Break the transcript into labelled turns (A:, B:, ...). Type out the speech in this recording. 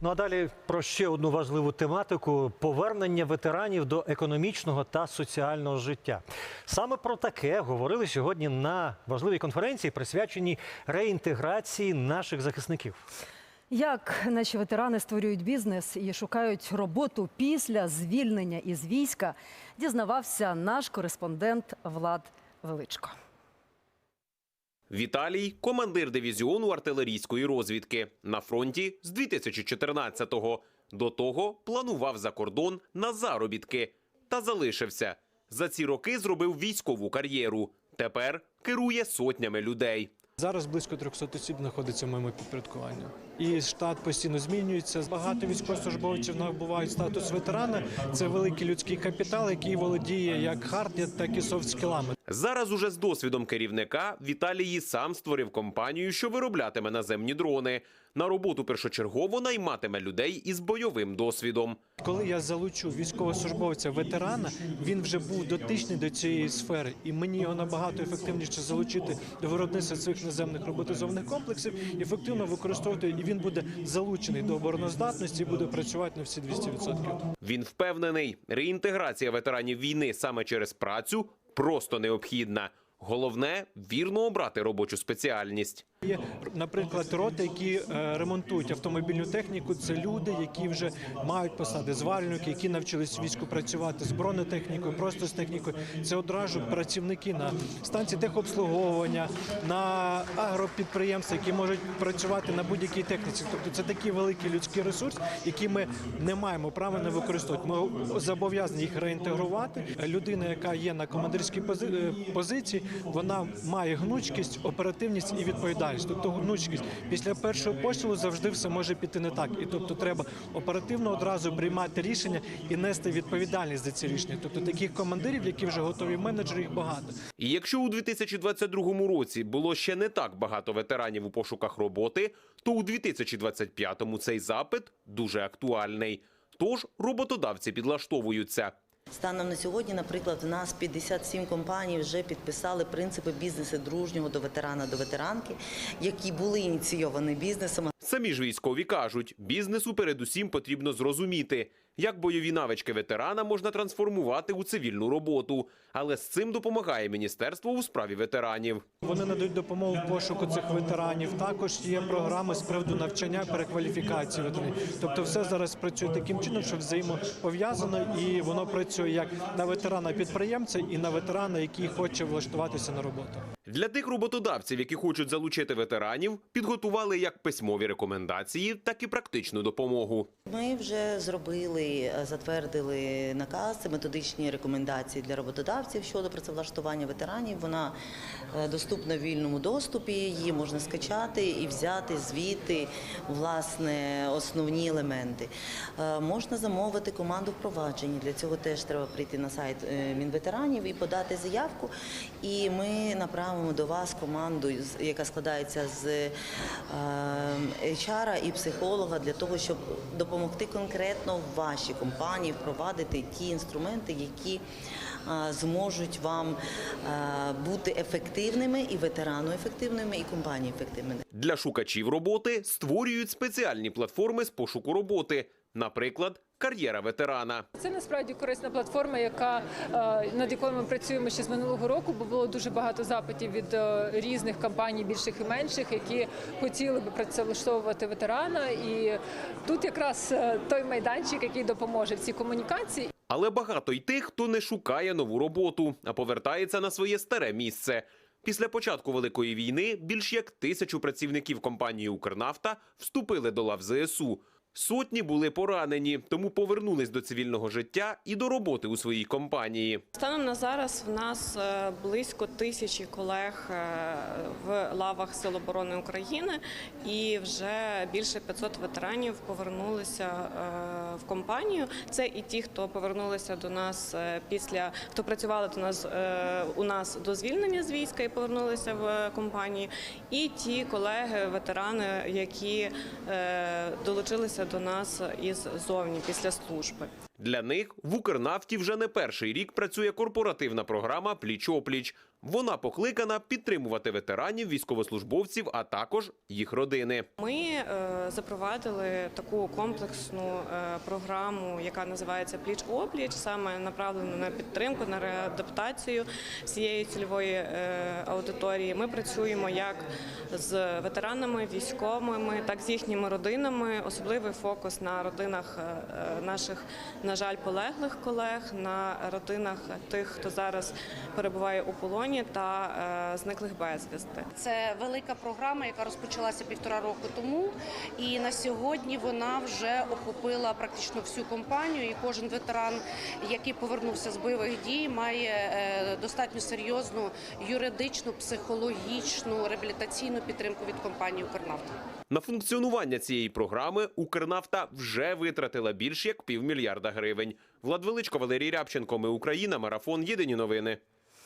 A: Ну а далі про ще одну важливу тематику повернення ветеранів до економічного та соціального життя. Саме про таке говорили сьогодні на важливій конференції, присвяченій реінтеграції наших захисників.
B: Як наші ветерани створюють бізнес і шукають роботу після звільнення із війська, дізнавався наш кореспондент Влад Величко.
C: Віталій командир дивізіону артилерійської розвідки на фронті з 2014-го. До того планував за кордон на заробітки та залишився. За ці роки зробив військову кар'єру. Тепер керує сотнями людей.
D: Зараз близько 300 осіб знаходиться в моєму підпорядкуванні. І штат постійно змінюється. Багато військовослужбовців набувають статус ветерана. Це великий людський капітал, який володіє як хард, так і софт-скілами.
C: Зараз уже з досвідом керівника Віталій сам створив компанію, що вироблятиме наземні дрони. На роботу першочергово найматиме людей із бойовим досвідом.
D: Коли я залучу військовослужбовця ветерана, він вже був дотичний до цієї сфери, і мені його набагато ефективніше залучити до виробництва цих наземних роботизованих комплексів, ефективно використовувати, і він буде залучений до обороноздатності і буде працювати на всі 200%.
C: Він впевнений, реінтеграція ветеранів війни саме через працю просто необхідна. Головне вірно обрати робочу спеціальність.
D: Є, наприклад, роти, які е, ремонтують автомобільну техніку. Це люди, які вже мають посади зварювальники, які навчились війську працювати з бронетехнікою, просто з технікою. Це одразу працівники на станції техобслуговування, на агропідприємства, які можуть працювати на будь-якій техніці. Тобто це такий великий людський ресурс, який ми не маємо права не використовувати. Ми зобов'язані їх реінтегрувати. Людина, яка є на командирській е, позиції, вона має гнучкість, оперативність і відповідальність. Тобто гнучкість після першого пострілу завжди все може піти не так. І тобто треба оперативно одразу приймати рішення і нести відповідальність за ці рішення. Тобто таких командирів, які вже готові менеджери, їх багато.
C: І якщо у 2022 році було ще не так багато ветеранів у пошуках роботи, то у 2025 цей запит дуже актуальний. Тож роботодавці підлаштовуються.
E: Станом на сьогодні, наприклад, у нас 57 компаній вже підписали принципи бізнесу дружнього до ветерана до ветеранки, які були ініційовані бізнесом.
C: Самі ж військові кажуть, бізнесу передусім потрібно зрозуміти, як бойові навички ветерана можна трансформувати у цивільну роботу. Але з цим допомагає міністерство у справі ветеранів.
D: Вони надають допомогу в пошуку цих ветеранів. Також є програми з приводу навчання перекваліфікації ветеранів. Тобто, все зараз працює таким чином, що взаємопов'язано, і воно працює як на ветерана підприємця і на ветерана, який хоче влаштуватися на роботу.
C: Для тих роботодавців, які хочуть залучити ветеранів, підготували як письмові рекомендації, так і практичну допомогу.
E: Ми вже зробили, е, затвердили наказ, методичні рекомендації для роботодавців щодо працевлаштування ветеранів. Вона е, доступна в вільному доступі. Її можна скачати і взяти звідти власне основні елементи. Е, Можна замовити команду впровадження. Для цього теж треба прийти на сайт Мінветеранів і подати заявку. І ми направимо до вас команду, яка складається з е, HR і психолога для того, щоб допомогти конкретно вашій компанії впровадити ті інструменти, які е, зможуть вам е, бути ефективними і ветерану ефективними, і компанії ефективними.
C: Для шукачів роботи створюють спеціальні платформи з пошуку роботи, наприклад, кар'єра ветерана.
F: Це насправді корисна платформа, яка е, над якою ми працюємо ще з минулого року, бо було дуже багато запитів від е, різних компаній, більших і менших, які хотіли би працевлаштовувати ветерана. І тут якраз е, той майданчик, який допоможе в цій комунікації.
C: Але багато й тих, хто не шукає нову роботу, а повертається на своє старе місце. Після початку великої війни більш як тисячу працівників компанії Укрнафта вступили до лав ЗСУ. Сотні були поранені, тому повернулись до цивільного життя і до роботи у своїй компанії.
G: Станом на зараз в нас е, близько тисячі колег е, в лавах Сил оборони України, і вже більше 500 ветеранів повернулися е, в компанію. Це і ті, хто повернулися до нас е, після хто працювали до нас е, у нас до звільнення з війська і повернулися в компанію, і ті колеги, ветерани, які е, долучилися до нас із зовні після служби.
C: Для них в Укрнафті вже не перший рік працює корпоративна програма Пліч-опліч. Вона покликана підтримувати ветеранів, військовослужбовців, а також їх родини.
G: Ми е, запровадили таку комплексну е, програму, яка називається Пліч опліч, саме направлену на підтримку, на реадаптацію всієї цільової е, аудиторії. Ми працюємо як з ветеранами, військовими, так і з їхніми родинами. Особливий фокус на родинах наших, на жаль, полеглих колег, на родинах тих, хто зараз перебуває у полоні та е, зниклих безвісти.
H: Це велика програма, яка розпочалася півтора року тому, і на сьогодні вона вже охопила практично всю компанію. І кожен ветеран, який повернувся з бойових дій, має е, достатньо серйозну юридичну, психологічну, реабілітаційну підтримку від компанії «Укрнафта».
C: На функціонування цієї програми Укрнафта вже витратила більш як півмільярда гривень. Влад Величко, Валерій Рябченко. Ми Україна. Марафон. Єдині новини.